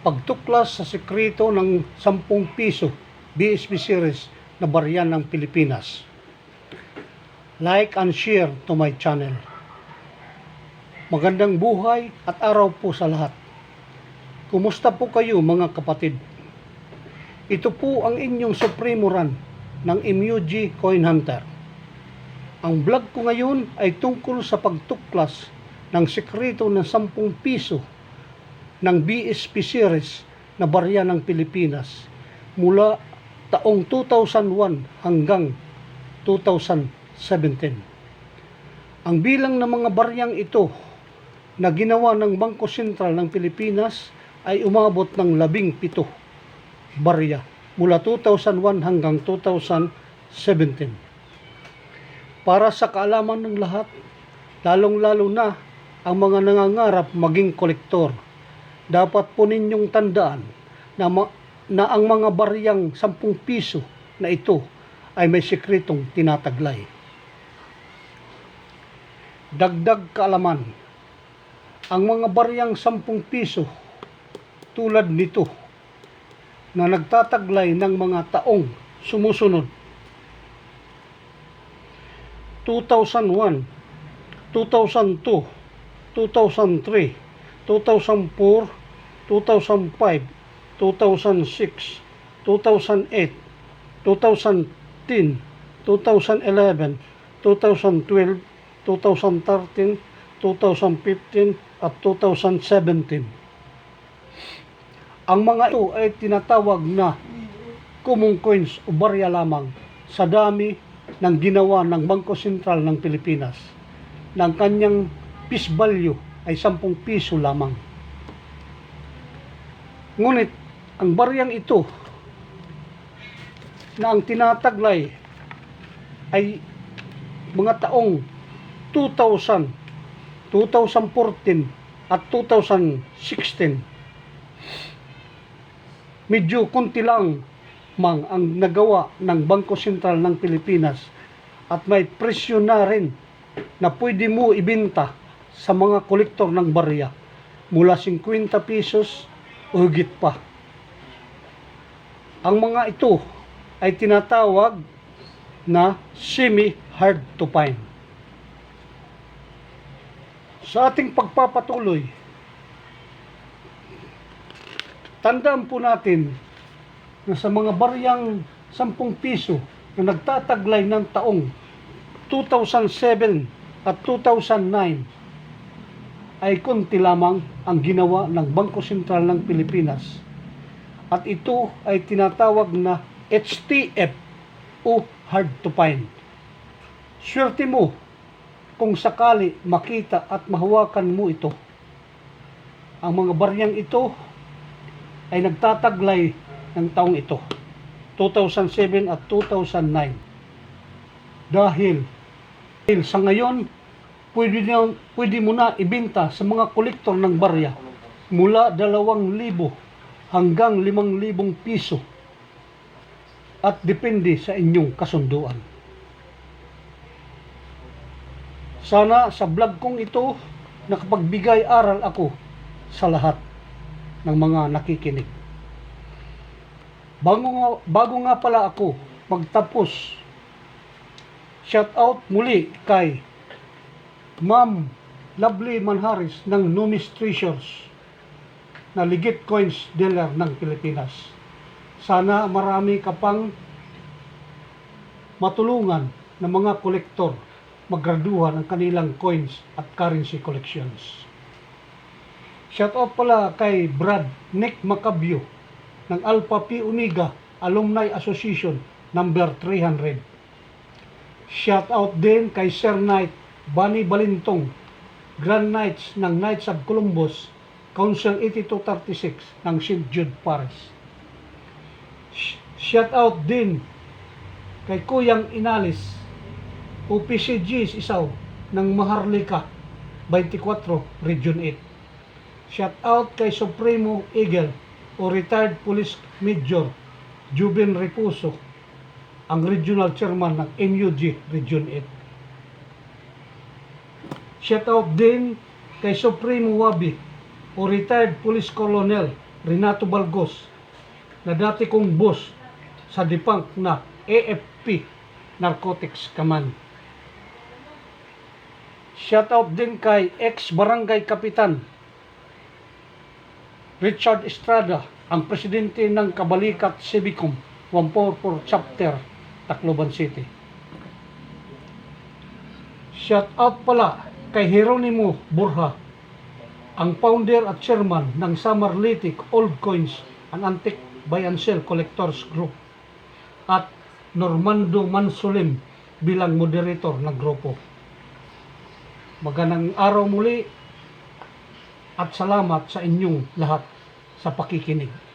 pagtuklas sa sekreto ng 10 piso BSP series na barya ng Pilipinas. Like and share to my channel. Magandang buhay at araw po sa lahat. Kumusta po kayo mga kapatid? Ito po ang inyong Supremo Run ng MUG Coin Hunter. Ang vlog ko ngayon ay tungkol sa pagtuklas ng sekreto ng 10 piso ng BSP series na barya ng Pilipinas mula taong 2001 hanggang 2017. Ang bilang ng mga baryang ito na ginawa ng Bangko Sentral ng Pilipinas ay umabot ng labing pito barya mula 2001 hanggang 2017. Para sa kaalaman ng lahat, lalong-lalo na ang mga nangangarap maging kolektor, dapat po ninyong tandaan na, ma- na ang mga baryang 10 piso na ito ay may sikretong tinataglay. Dagdag kaalaman, ang mga baryang 10 piso tulad nito na nagtataglay ng mga taong sumusunod 2001, 2002, 2003, 2004, 2005, 2006, 2008, 2010, 2011, 2012, 2013, 2015 at 2017. Ang mga ito ay tinatawag na common coins o barya lamang sa dami ng ginawa ng Bangko Sentral ng Pilipinas. Ng kanyang piece value ay 10 piso lamang. Ngunit ang baryang ito na ang tinataglay ay mga taong 2000, 2014 at 2016 medyo kunti lang mang ang nagawa ng Bangko Sentral ng Pilipinas at may presyo na rin na pwede mo ibenta sa mga kolektor ng barya. Mula 50 pesos o higit pa. Ang mga ito ay tinatawag na semi-hard to find. Sa ating pagpapatuloy, tandaan po natin na sa mga baryang 10 piso na nagtataglay ng taong 2007 at 2009 ay konti lamang ang ginawa ng Bangko Sentral ng Pilipinas. At ito ay tinatawag na HTF o hard to find. Swerte mo kung sakali makita at mahawakan mo ito. Ang mga baryang ito ay nagtataglay ng taong ito, 2007 at 2009. Dahil, dahil sa ngayon, pwede, na, pwede mo na ibenta sa mga kolektor ng barya mula 2,000 hanggang 5,000 piso at depende sa inyong kasunduan. Sana sa vlog kong ito nakapagbigay aral ako sa lahat ng mga nakikinig. Bago nga, bago nga pala ako magtapos, shout out muli kay Ma'am Lovely Manharis ng Numis Treasures na legit coins dealer ng Pilipinas. Sana marami ka pang matulungan ng mga kolektor maggraduhan ng kanilang coins at currency collections. Shout out pala kay Brad Nick Macabio ng Alpha Pi Omega Alumni Association number 300. Shout out din kay Sir Knight Bunny Balintong Grand Knights ng Knights of Columbus Council 8236 ng St. Jude Paris. Sh- Shout out din kay Kuyang Inalis OPCGs isaw ng Maharlika 24 Region 8. Shout out kay Supremo Eagle o retired police major Juben Repuso, ang regional chairman ng MUG Region 8. Shout out din kay Supremo Wabi o retired police colonel Renato Balgos na dati kong boss sa depunk na AFP Narcotics Command. Shout out din kay ex-barangay kapitan Richard Estrada, ang presidente ng Kabalikat Civicum 144 Chapter, Tacloban City. Shout out pala kay Jeronimo Burha, ang founder at chairman ng Samarlitic Old Coins and Antique Buy and Sell Collectors Group at Normando Mansulim bilang moderator ng grupo. Magandang araw muli at salamat sa inyong lahat sa pakikinig.